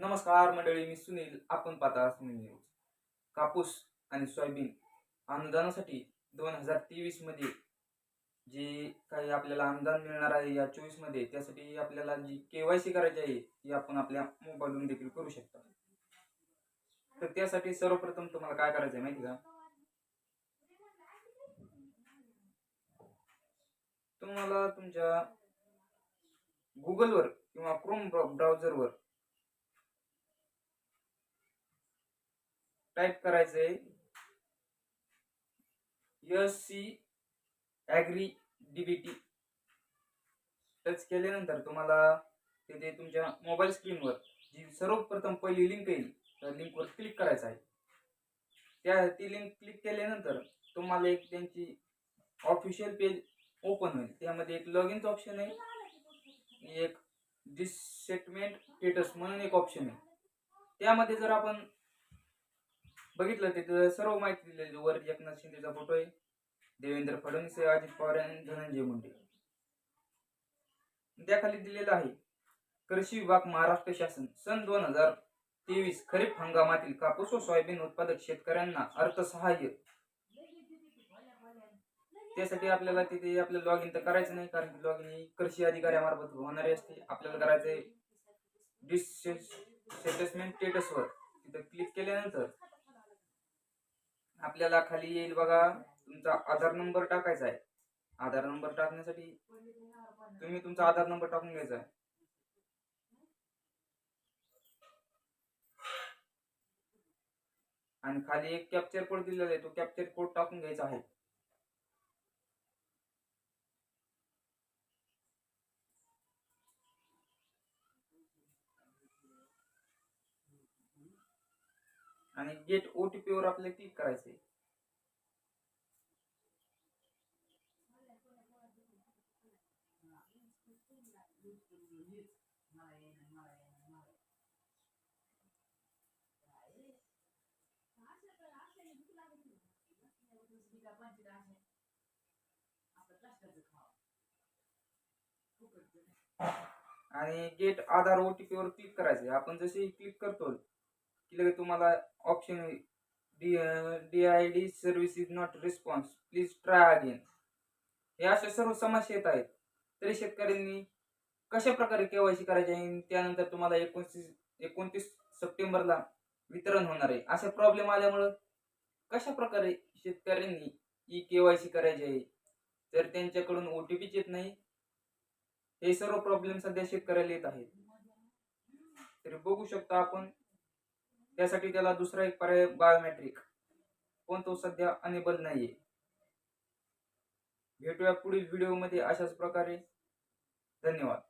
नमस्कार मंडळी मी सुनील. आपण पाहता सुनील न्यूज. कापूस आणि सोयाबीन अनुदानासाठी दोन हजार तेवीसमध्ये जे काही आपल्याला अनुदान मिळणार आहे या चोवीसमध्ये त्यासाठी आपल्याला जी केवायसी करायची आहे ती आपण आपल्या मोबाईलवरून देखील करू शकता. तर त्यासाठी सर्वप्रथम तुम्हाला काय करायचं आहे माहिती का? तुम्हाला तुमच्या गुगलवर किंवा क्रोम ब्राउझरवर टाईप करायचंय. S C agri DBT. Touch केल्यानंतर तुम्हाला तिथे तुमच्या मोबाईल स्क्रीनवर जी सर्वप्रथम पहिली लिंक येईल त्या लिंकवर क्लिक करायचं आहे. त्या ती लिंक क्लिक केल्यानंतर तुम्हाला एक त्यांची ऑफिशियल पेज ओपन होईल. त्यामध्ये एक लॉग इनचं ऑप्शन आहे एक डिसेटमेंट स्टेटस म्हणून एक ऑप्शन आहे. त्यामध्ये जर आपण बघितलं तिथं सर्व माहिती दिलेली. वर एकनाथ शिंदेचा फोटो आहे. देवेंद्र फडणवीस अजित पवार आणि धनंजय मुंडे. त्याखाली दिलेलं आहे. कृषी विभाग महाराष्ट्र शासन. सन दोन हजार तेवीस खरीप हंगामातील कापूस व सोयाबीन उत्पादक शेतकऱ्यांना अर्थसहाय्य. त्यासाठी आपल्याला तिथे आपलं लॉग इन तर करायचं नाही कारण लॉग इन ही कृषी अधिकाऱ्यामार्फत होणारी असते. आपल्याला करायचंय डिसेटसमेंट स्टेटसवर तिथं क्लिक केल्यानंतर आपल्याला खाली येईल बघा तुमचा आधार नंबर टाकायचा आहे. आधार नंबर टाकण्यासाठी तुम्ही तुमचा आधार नंबर टाकून घ्यायचा आहे. आणि खाली एक कॅप्चर कोड दिलेला आहे तो कॅप्चर कोड टाकून घ्यायचा आहे. आणि गेट ओटीपी वर आपल्याला क्लिक करायचे आणि गेट आधार ओटीपी वर क्लिक करायचे आपण जसे क्लिक करतो की लगेच तुम्हाला option D D I D service is not response please try again हे अशा सर्व समस्या येत आहेत. तरी शेतकऱ्यांनी कशा प्रकारे केवायसी करायची आहे त्यानंतर तुम्हाला एकोणतीस एकोणतीस सप्टेंबरला वितरण होणार आहे. अशा प्रॉब्लेम आल्यामुळं कशा प्रकारे शेतकऱ्यांनी ई केवायसी करायची आहे? तर त्यांच्याकडून ओ टी पीच येत नाही. हे सर्व प्रॉब्लेम सध्या शेतकऱ्याला येत आहेत. तरी बघू शकता आपण त्यासाठी त्याला दुसरा एक पर्याय बायोमेट्रिक पण तो सध्या अनेबल नाहीये. भेटूया पुढील व्हिडिओमध्ये अशाच प्रकारे. धन्यवाद.